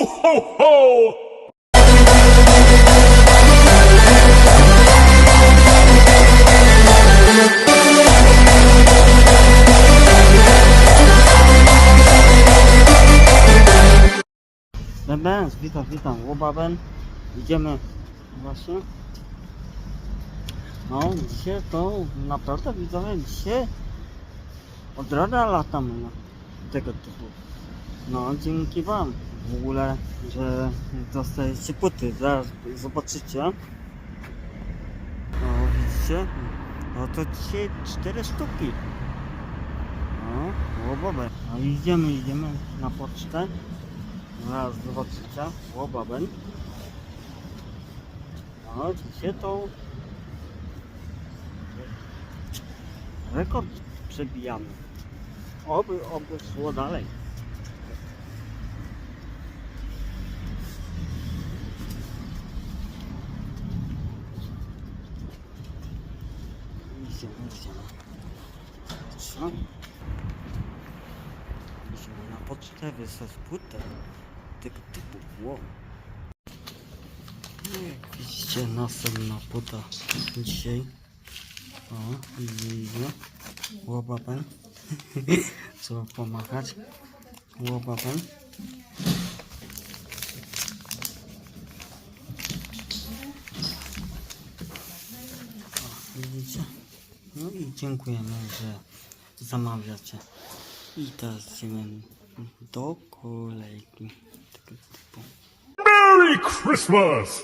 Ho, ho, ho! Bębens, witam, witam, Łobaben. Idziemy właśnie. No, dzisiaj to naprawdę widzowie, dzisiaj od rana latamy na tego typu. No, dzięki Wam w ogóle, że dostajecie płyty. Zaraz zobaczycie. No, widzicie? No to dzisiaj cztery sztuki. No, Łobaben. No, idziemy, idziemy na pocztę. Zaraz zobaczycie, łobaben. No, dzisiaj to rekord przebijamy. Oby, oby szło dalej. Idziemy, idziemy. Co? Musimy na wysłać płytę tego typu. No jak widzicie, następna płyta dzisiaj. O, idzie. Łobapen. Trzeba pomachać. O, widzicie? No i dziękujemy, że zamawiacie. I teraz idziemy do kolejki tego typu. Merry Christmas!